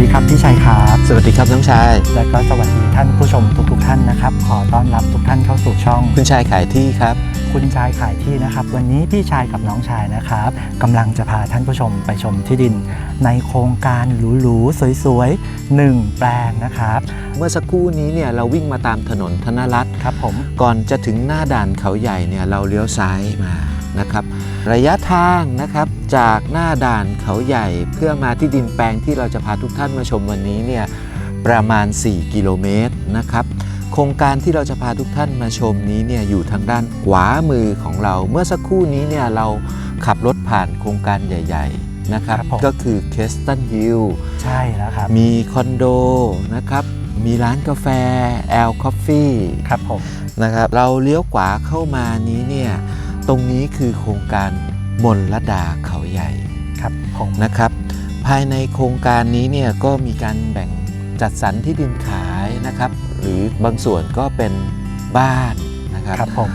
ดีครับพี่ชัยครับสวัสดีครับน้องชาย และก็สวัสดีท่านผู้ชมทุกๆทท่านนะครับ ขอต้อนรับทุกท่านเข้าสู่ช่อง คุณชายขายที่ครับ คุณชายขายที่นะครับ วันนี้พี่ชายกับน้องชายนะครับกำลังจะพาท่านผู้ชมไปชมที่ดิน ในโครงการหรูๆสวยๆหนึ่งแปลงนะครับ เมื่อสักครู่นี้เนี่ยเราวิ่งมาตามถนนธนรัตน์ครับผมก่อนจะถึงหน้าด่านเขาใหญ่เนี่ยเราเลี้ยวซ้ายมานะครับ ระยะทางนะครับจากหน้าด่านเขาใหญ่เพื่อมาที่ดินแปลงที่เราจะพาทุกท่านมาชมวันนี้เนี่ยประมาณ 4 กิโลเมตรนะครับโครงการที่เราจะพาทุกท่านมาชมนี้เนี่ยอยู่ทางด้านขวามือของเรา เมื่อสักครู่นี้เนี่ยเราขับรถผ่านโครงการใหญ่ๆนะครับครับผมก็คือเคสตันฮิลใช่แล้วครับ มีคอนโดนะครับมีร้านกาแฟแอลคอฟฟี่ครับผมนะครับเราเลี้ยวขวาเข้ามานี้เนี่ย ตรงนี้คือโครงการมนลดาเขาใหญ่ครับผมนะครับ ภายในโครงการนี้เนี่ยก็มีการแบ่งจัดสรรที่ดินขายนะครับ หรือบางส่วนก็เป็นบ้านนะครับครับผม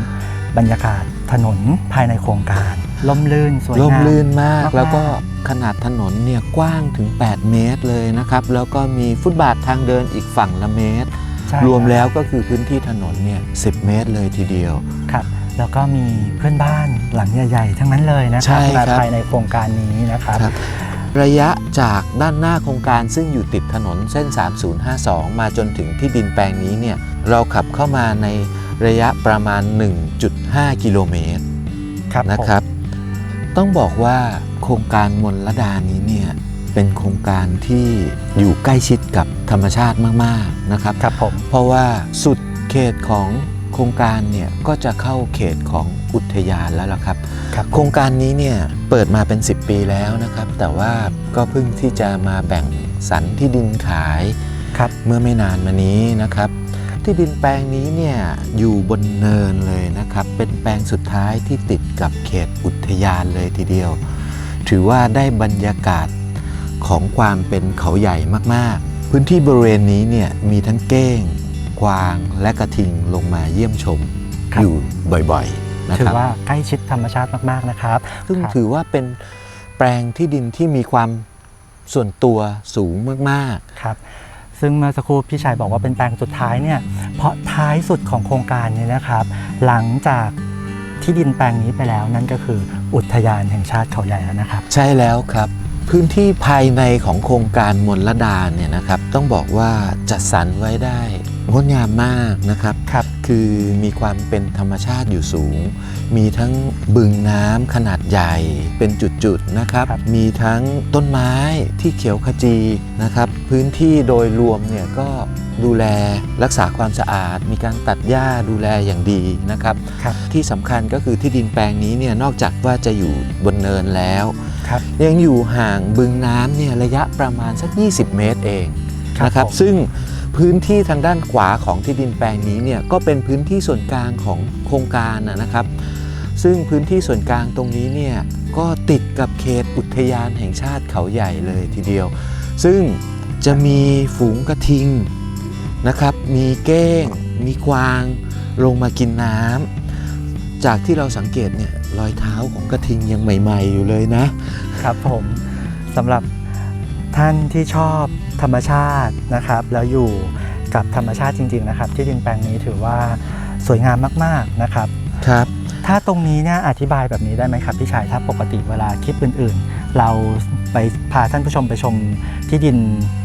บรรยากาศถนนภายในโครงการล่มลื่นสวยงามร่มรื่นมากมากๆแล้วก็ขนาดถนนเนี่ยกว้างถึง 8 เมตรเลยนะครับ แล้วก็มีฟุตบาททางเดินอีกฝั่งละเมตรใช่รวมแล้วก็คือพื้นที่ถนนเนี่ย10 เมตรเลยทีเดียวครับ แล้วก็มีเพื่อนบ้านหลังใหญ่ ๆ ทั้งนั้นเลยนะคใช่รับครับภายในโครงการนี้นะครับ ครับระยะจากด้านหน้าโครงการซึ่งอยู่ติดถนนเส้น 3052 มาจนถึงที่ดินแปลงนี้เนี่ยเราขับเข้ามาในระยะประมาณ 1.5 กิโลเมตรครับผมนะครับ ต้องบอกว่าโครงการมนลดานี้เนี่ยเป็นโครงการที่อยู่ใกล้ชิดกับธรรมชาติมาก ๆ นะครับ ครับผม เพราะว่าสุดเขตของ โครงการเนี่ยก็จะเข้าเขตของอุทยานแล้วล่ะครับครับ โครงการนี้เนี่ยเปิดมาเป็น 10 ปีแล้วนะครับ แต่ว่าก็เพิ่งที่จะมาแบ่งสรรที่ดินขายครับเมื่อไม่นานมานี้นะครับ ที่ดินแปลงนี้เนี่ยอยู่บนเนินเลยนะครับ เป็นแปลงสุดท้ายที่ติดกับเขตอุทยานเลยทีเดียว ถือว่าได้บรรยากาศของความเป็นเขาใหญ่มากๆ พื้นที่บริเวณนี้เนี่ยมีทั้งเก้ง กวางและกระทิงลงมาเยี่ยมชมครับ อยู่บ่อยๆนะคถือรับว่าใกล้ชิดธรรมชาติมากๆนะครับซึ่งครับถือว่าเป็นแปลงที่ดินที่มีความส่วนตัวสูงมากครับ ซึ่งเมื่อสักครู่พี่ชายบอกว่าเป็นแปลงสุดท้ายเนี่ยเพราะท้ายสุดของโครงการเนี่ยนะครับ หลังจากที่ดินแปลงนี้ไปแล้วนั่นก็คืออุทยานแห่งชาติเขาใหญ่แล้วนะครับ ๆ ใช่แล้วครับ พื้นที่ภายในของโครงการมนลดาเนี่ยนะครับ ต้องบอกว่าจัดสรรไว้ได้ งดงามมากนะครับครับ คือมีความเป็นธรรมชาติอยู่สูง มีทั้งบึงน้ำขนาดใหญ่ เป็นจุดๆนะครับ ครับ มีทั้งต้นไม้ที่เขียวขจีนะครับ พื้นที่โดยรวมเนี่ยก็ดูแลรักษาความสะอาด มีการตัดหญ้าดูแลอย่างดีนะครับ ครับ ที่สำคัญก็คือที่ดินแปลงนี้เนี่ยนอกจากว่าจะอยู่บนเนินแล้ว ครับ ยังอยู่ห่างบึงน้ำเนี่ยระยะประมาณสัก 20 เมตรเองครับนะครับ ผมซึ่ง พื้นที่ทางด้านขวาของที่ดินแปลงนี้เนี่ยก็เป็นพื้นที่ส่วนกลางของโครงการนะครับ ซึ่งพื้นที่ส่วนกลางตรงนี้เนี่ยก็ติดกับเขตอุทยานแห่งชาติเขาใหญ่เลยทีเดียว ซึ่งจะมีฝูงกระทิงนะครับ มีเก้ง มีกวาง ลงมากินน้ำจากที่เราสังเกตเนี่ยรอยเท้าของกระทิงยังใหม่ ๆ อยู่เลยนะครับผมสำหรับท่านที่ชอบ ธรรมชาตินะครับ แล้วอยู่กับธรรมชาติจริง ๆ นะครับ ที่ดินแปลงนี้ถือว่าสวยงามมากๆนะครับครับ ถ้าตรงนี้เนี่ยอธิบายแบบนี้ได้ไหมครับพี่ชายถ้าปกติเวลาคลิปอื่น ๆ เราไปพาท่านผู้ชมไปชมที่ดิน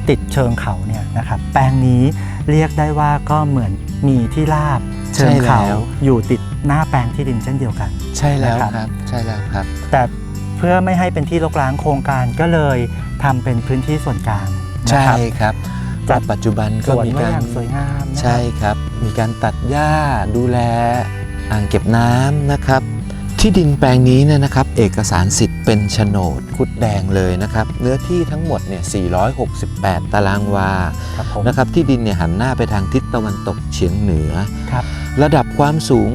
ติดเชิงเขาเนี่ยนะครับแปลงนี้เรียกได้ว่าก็เหมือนมีที่ราบเชิงเขาใช่แล้วอยู่ติดหน้าแปลงที่ดินเช่นเดียวกัน ใช่แล้วนะครับครับใช่แล้วครับ แต่เพื่อไม่ให้เป็นที่รกร้างโครงการก็เลยทำเป็นพื้นที่ส่วนกลางนะ ใช่ครับครับจจัแต่ดปัจจุบันสก็วนมีไว้กาอรย่างสวยงามนะครับใช่ครับ มีการตัดหญ้าดูแลอ่างเก็บน้ำนะครับ ที่ดินแปลงนี้เนี่ยนะครับ เอกสารสิทธิ์เป็นโฉนดคุดแดงเลยนะครับ เนื้อที่ทั้งหมดเนี่ย 468 ตารางวาครับผมนะครับ ที่ดินเนี่ยหันหน้าไปทางทิศตะวันตกเฉียงเหนือครับระดับความสูง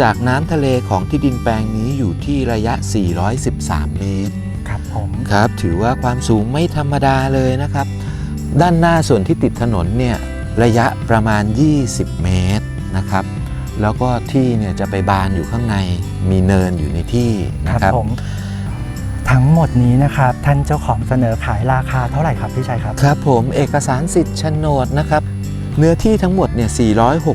จากน้ำทะเลของที่ดินแปลงนี้อยู่ที่ระยะ 413 เมตร ครับผมครับถือว่าความสูงไม่ธรรมดาเลยนะครับ ด้านหน้าส่วนที่ติดถนนเนี่ยระยะประมาณ 20 เมตรนะครับ แล้วก็ที่เนี่ยจะไปบานอยู่ข้างในมีเนินอยู่ในที่คนะรับครับผมทั้งหมดนี้นะครับท่านเจ้าของเสนอขายราคาเท่าไหร่ครับพี่ชัยครับครับ ผมเอกสารสิทธิ์โฉนดนะครับเนื้อที่ทั้งหมดเนี่ย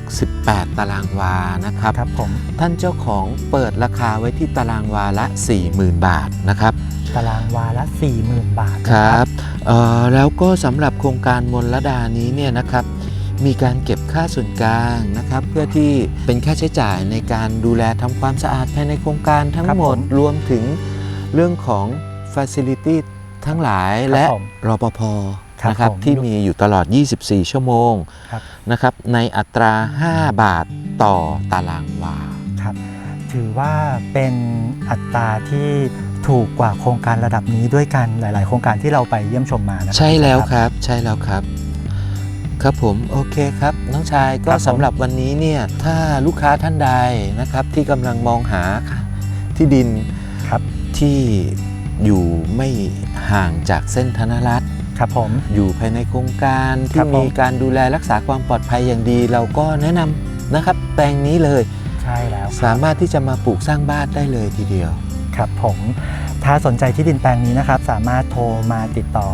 468 ตารางวา นะครับ ครับผม ท่านเจ้าของเปิดราคาไว้ที่ตารางวาละ 40,000 บาท นะครับ ตารางวาละ 40,000 บาทคนะรับเอ่อแล้วก็สำหรับโครงการมนระดานี้เนี่ยนะครับ มีการเก็บค่าส่วนกลางนะครับ เพื่อที่เป็นค่าใช้จ่ายในการดูแลทำความสะอาดภายในโครงการทั้งหมดรวมถึงเรื่องของ Facility ทั้งหลายและผมรปภครับนะครับผมที่มีอยู่ตลอด 24 ชั่วโมงครับ นะครับในอัตรา 5 บาทต่อตารางวา ครับ ถือว่าเป็นอัตราที่ ถูกกว่าโครงการระดับนี้ด้วยกันหลาย ๆ โครงการที่เราไปเยี่ยมชมมานะใช่แล้วพี่คชัยรับ ใช่แล้วครับ ครับผมโอเคครับ น้องชายก็ครับผมสำหรับวันนี้เนี่ยถ้าลูกค้าท่านใดนะครับ ที่กำลังมองหาที่ดินครับที่อยู่ไม่ห่างจากเส้นธนรัฐครับผมอยู่ภายในโครงการครัที่บผมมีการดูแลรักษาความปลอดภัยอย่างดี เราก็แนะนำนะครับ แปลงนี้เลย ใช่แล้วครับสามารถที่จะมาปลูกสร้างบ้านได้เลยทีเดียว ครับผมถ้าสนใจที่ดินแปลงนี้นะครับ สามารถโทรมาติดต่อ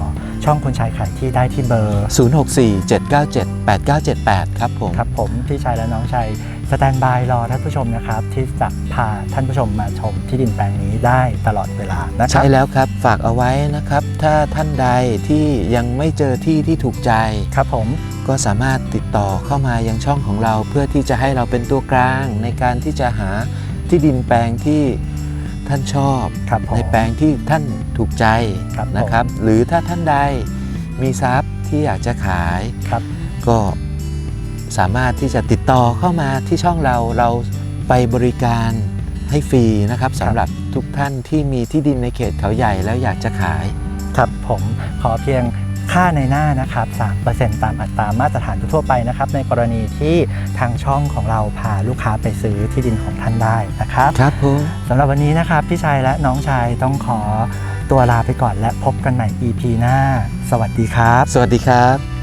ช่องคุณชายขายที่ได้ที่เบอร์ 064-797-8978 ครับผมครับผมพี่ชายและน้องชายสแตนบายรอท่านผู้ชมนะครับ ที่จะพาท่านผู้ชมมาชมที่ดินแปลงนี้ได้ตลอดเวลานะครัใช่แล้วครับฝากเอาไว้นะครับ ถ้าท่านใดที่ยังไม่เจอที่ที่ถูกใจครับผมก็สามารถติดต่อเข้ามายังช่องของเรา เพื่อที่จะให้เราเป็นตัวกลางในการที่จะหาที่ดินแปลงที่ ท่านชอบครับผมในแปลงที่ท่านถูกใจครับผม นะครับ หรือถ้าท่านใดมีทรัพย์ที่อยากจะขาย ครับ ก็สามารถที่จะติดต่อเข้ามาที่ช่องเราเราไปบริการให้ฟรีนะครับสำหรับทุกท่านที่มีที่ดินในเขตเขาใหญ่แล้วอยากจะขาย ครับผมขอเพียง ค่าในหน้านะครับ 3%ตามอัตรามาตรฐานทั่วๆไปนะครับ ในกรณีที่ทางช่องของเราพาลูกค้าไปซื้อที่ดินของท่านได้นะครับ ครับผมสำหรับวันนี้นะครับ พี่ชายและน้องชายต้องขอตัวลาไปก่อนและพบกันใหม่ EP หน้า สวัสดีครับ สวัสดีครับ